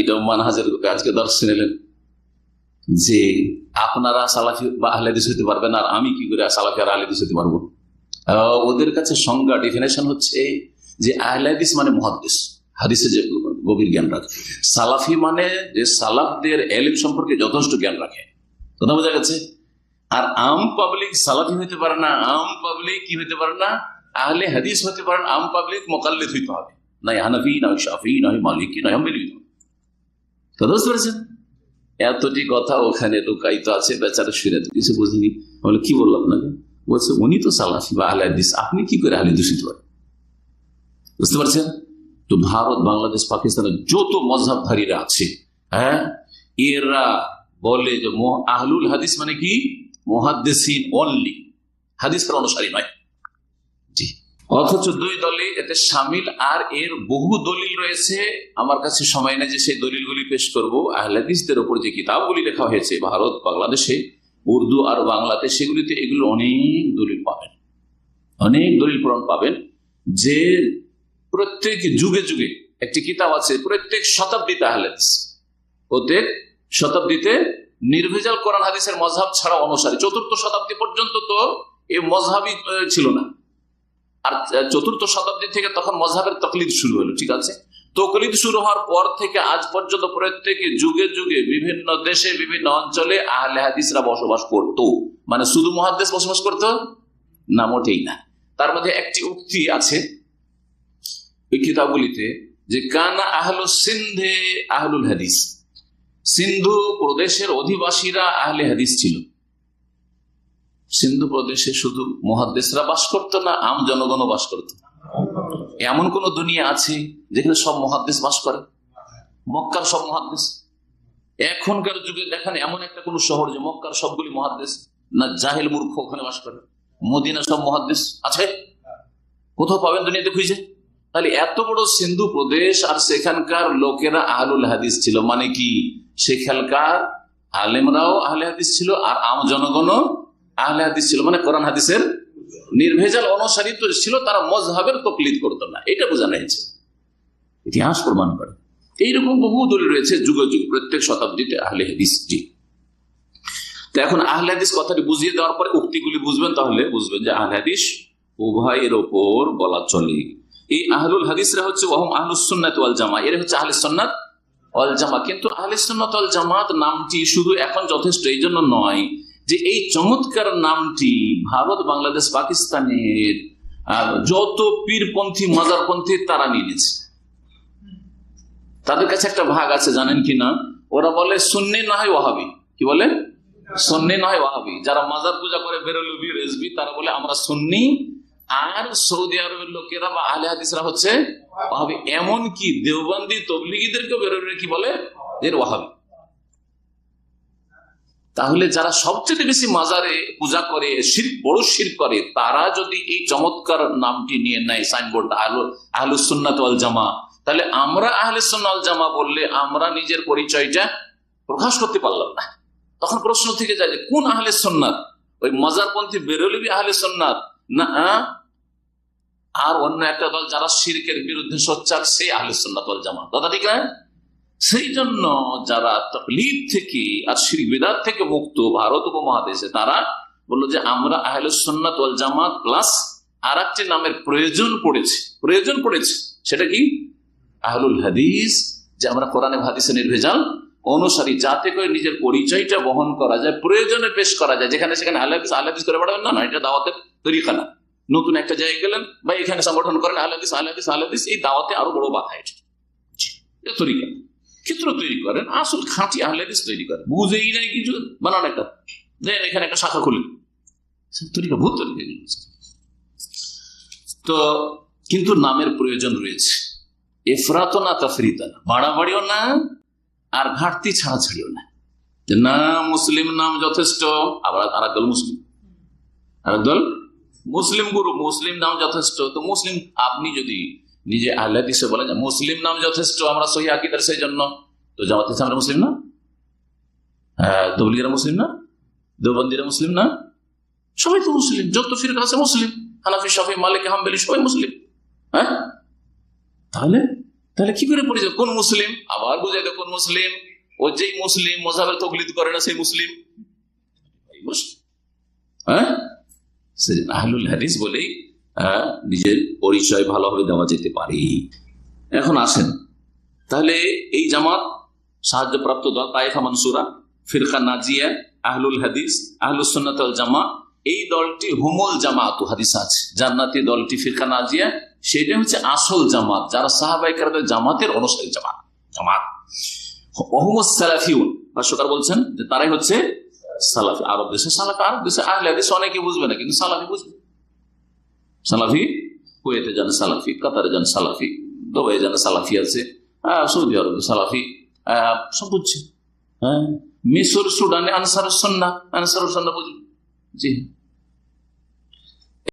এটা মানহাজের আজকে দর্শন যে আপনারা সালাফি বা আহলেদিস পারবেন, আর আমি কি করে সালাফি আর আহলেদিস পারব? ওদের কাছে সংজ্ঞা হচ্ছে যে আহলেদিস মানে হাদিসে যে গভীর জ্ঞান রাখে। সালাফি মানে যে সালাফদের এলিম সম্পর্কে যথেষ্ট জ্ঞান রাখে। কথা বোঝা গেছে? আর আম পাবলিক সালাফি হইতে পারে না, আম পাবলিক কি হইতে পারে না? আহলে হাদিস হতে পারেন আম পাবলিক মোকাল্লিদ হইতে হবে। নয় হানাফি নয় শাফি নয় মালিকি নয় কথা বুঝতে এতটি কথা ওখানে লুকায়িত আছে, বেচারা শুনে তো কিছু বুঝিনি। বলে কি বললাম আপনাকে? বলছে, উনি তো সালাফি বা আহলে হাদিস, আপনি কি করে আহলে দূষিত পারেন বুঝতে পারছেন? তো ভারত, বাংলাদেশ, পাকিস্তানের যত মজাবধারীরা আছে হ্যাঁ এরা বলে যে আহলুল হাদিস মানে কি? মহাদ্দেসিন অনলি হাদিসের অনুসারী নয়। অথচ দুই দলে এতে সামিল আর এর বহু দলিল রয়েছে। আমার কাছে সময় নেই যে সেই দলিলগুলি পেশ করব। আহলাদিসদের ওপর যে কিতাবগুলি লেখা হয়েছে ভারত বাংলাদেশে উর্দু আর বাংলাতে সেগুলিতে এগুলো অনেক দলিল পাবেন। অনেক দলিল প্রমাণ পাবেন যে প্রত্যেক যুগে যুগে একটি কিতাব আছে প্রত্যেক শতাব্দীতে আহলাদিস। প্রত্যেক শতাব্দীতে নির্ভেজাল কোরআন হাদিসের মজাব ছাড়া অনুসারে। চতুর্থ শতাব্দী পর্যন্ত তো এই মজহাবই আহ, ছিল না। আর চতুর্থ শতাব্দী থেকে তখন মজহাবের তকলিদ শুরু হলো, ঠিক আছে? তকলিদ শুরু হওয়ার পর থেকে আজ পর্যন্ত প্রত্যেকে যুগে যুগে বিভিন্ন দেশে, বিভিন্ন অঞ্চলে আহলে হাদিসরা বসবাস করতো। মানে শুধু মহাদেশ বসবাস করতো? না, মোটেই না। তার মধ্যে একটি উক্তি আছে ওই কিতাবগুলিতে যে, কানা আহল সিন্ধে আহলুল হাদিস। সিন্ধু প্রদেশের অধিবাসীরা আহলে হাদিস ছিল। সিন্ধু প্রদেশে শুধু মহাদেশরা বাস করতো না, আম জনগণও বাস করতো। এমন কোন দুনিয়া আছে যেখানে সব মহাদেশ বাস করে? মক্কার সব মহাদেশ এখনকার যুগে দেখেন এমন একটা কোন শহর যে মক্কার সবগুলি মহাদেশ না জাহেল মূর্খ ওখানে বাস করে। মদিনা সব মহাদেশ আছে? কোথাও পাবেন দুনিয়াতে খুঁজে? তাহলে এত বড় সিন্ধু প্রদেশ আর সেখানকার লোকেরা আহলুল হাদিস ছিল। মানে কি? সেখানকার আলেমরাও আহলে হাদিস ছিল আর আম জনগণও আহলে হাদিস ছিল মানে কোরআন হাদিসের নির্ভেজাল অনুসারী তো ছিল, তারা মজহাবের তকলিদ করতো না। এটা বোঝানো হয়েছে। ইতিহাস প্রমাণ করে। এইরকম বহু দলিল রয়েছে যুগ যুগ, প্রত্যেক শতাব্দীতে আহলে হাদিস জি তো এখন আহলে হাদিস কথাটি বুঝিয়ে দেওয়ার পরে উক্তিগুলি বুঝবেন, তাহলে বুঝবেন যে আহলে হাদিস উভয়ের ওপর বলা চলে। এই আহলুল হাদিসরা হচ্ছে, ওহম আহলুস সুন্নাত ওয়াল জামা এরা হচ্ছে আহলে সুন্নাত ওয়াল জামা কিন্তু আহলে সুন্নাত ওয়াল জামাত নামটি শুধু এখন যথেষ্ট এই জন্য নয়। যে এই চমৎকার নামটি ভারত, বাংলাদেশ, পাকিস্তানের যত পীরপন্থী, মাজারপন্থী তারা নিয়ে নিয়েছে। তাদের কাছে একটা ভাগ আছে, জানেন কি না? ওরা বলে, সুন্নি না হয় ওয়াহাবি। কি বলে? সুন্নি না হয় ওয়াহাবি। যারা মাজার পূজা করে বেরোলবি রেজবি তারা বলে, আমরা সুন্নি। আর সৌদি আরবের লোকেরা বা আলে হাদিসরা হচ্ছে ওয়াহাবি। এমন কি দেওবন্দি তবলিগীদেরকে বেরোবে কি বলে? এর ওয়াহাবি। তাহলে যারা সবচেয়ে বেশি মাজারে পূজা করে, শির, বড় শির করে, তারা যদি এই চমৎকার নামটি নিয়ে নেয় সাইনবোর্ড আহলুসুন্নাত ওয়াল জামা, তাহলে আমরা আহলে সুন্নাল জামা বললে আমরা নিজের পরিচয়টা প্রকাশ করতে পারলাম না। তখন প্রশ্ন থেকে যায় যে, কোন আহলে সন্ন্যাত ওই মজারপন্থী বেরোলিবি আহলে সন্ন্যাত না? আর অন্য একটা দল যারা শিরকের বিরুদ্ধে সোচ্চার, সেই আহলে সন্ন্যাত জামা। দাদা ঠিক না? সেই জন্য যারা তকলিদ থেকে আর শির বিদাত থেকে মুক্ত ভারত উপমহাদেশে, তারা বলল যে আমরা আহলে সন্ন্যাত জামাত প্লাস আর নামের প্রয়োজন পড়েছে। প্রয়োজন পড়েছে, সেটা কি? আহলুল হাদিস, যে আমরা কোরআনে হাদিসে নির্ভেজাল, অনুসারী যাতে করে নিজের পরিচয়টা বহন করা যায়, প্রয়োজনে পেশ করা যায়। যেখানে সেখানে আহলাদিস আহলাদিস করে বাড়াবেন না না, এটা দাওয়াতের তরিকা না। নতুন একটা জায়গায় গেলেন বা এখানে সংগঠন করেন আহলাদিস আহলাদিস আহলাদিস এই দাওয়াতে আরও বড় বাধা এটা তরিকা। ক্ষেত্র তৈরি করেন, আসল খাঁটি আহলাদিস তৈরি করেন। বুঝেই নাই কিছু, বানান একটা। দেন এখানে একটা শাখা সব তরিকা ভূত তরিকা তো, কিন্তু নামের প্রয়োজন রয়েছে। এফরাত না তাফরিতা না। বাড়াবাড়িও না, আর ঘাটতি ছাড়া ছাড়িও না না, মুসলিম নাম যথেষ্ট, আবার আর একদল মুসলিম। আর একদল মুসলিম গুরু, মুসলিম নাম যথেষ্ট। তো মুসলিম, আপনি যদি নিজে আহ্লাদিসে বলেন যে মুসলিম নাম যথেষ্ট, আমরা সহি আকিদার সেই জন্য। তো জামাত ইসলামরা মুসলিম না? হ্যাঁ মুসলিম না? দেবন্দিরা মুসলিম না? সবাই তো মুসলিম, যত ফিরকা আছে মুসলিম। হানাফি, শাফি, মালিক, হাম্বেলি, সবাই মুসলিম। হ্যাঁ? তাহলে তাহলে কি করে পরিচয়? কোন মুসলিম? আবার বুঝাই দেয় কোন মুসলিম? ও যেই মুসলিম, মোজাবের তকলিদ করে না সেই মুসলিম। হ্যাঁ? আহলুল হাদিস বলেই নিজের পরিচয় ভালোভাবে দেওয়া যেতে পারে। এখন আসেন। তাহলে এই জামাত সাহায্যপ্রাপ্ত দল তাইফা মানসুরা, ফিরকা নাজিয়া, আহলুল হাদিস, আহলুস জামা এই দলটি হুমুল জামাত, হাদিস আছে। জান্নাতি দলটি ফিরকা নাজিয়া, সেটা হচ্ছে আসল জামাত, যারা সাহাবাই কারাদের জামাতের অনুসারী জামাত জামাত। অহমদ সালাফিউন, ভাষ্যকার বলছেন যে তারাই হচ্ছে সালাফি। আরব দেশে সালাফি, আরব দেশে আহলে হাদিস অনেকে বুঝবে না, কিন্তু সালাফি বুঝবে। সালাফি? কুয়েতে যান সালাফি, কাতারে যান সালাফি দুবাই যান সালাফি আছে সৌদি আরবে সালাফি সব বুঝছে। হ্যাঁ? মিশর সুডানে আনসার সন্না আনসার সন্না বুঝবে জি।